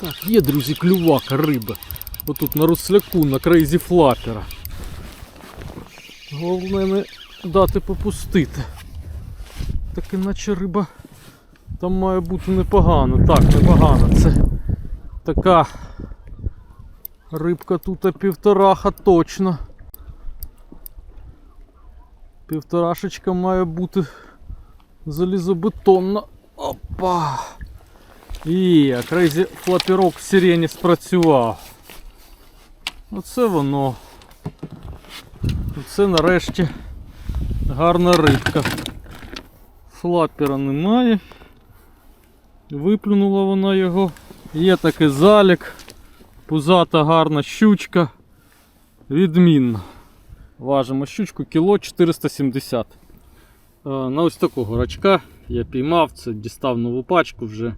Так, є, друзі, клювака риба. Отут на русляку, на крейзі флапера. Головне не дати попустити. Так іначе риба там має бути непогано. Так, непогано. Це така рибка тут півтораха точно. Півторашечка має бути залізобетонна. Опа! І крейзі флаперок в сирені спрацював. Оце воно. Оце нарешті гарна рибка. Флапера немає. Виплюнула вона його. Є такий залік. Пузата гарна щучка. Відмінно. Важимо щучку кіло 470. Е, На ось такого рачка я піймав, це дістав нову пачку вже.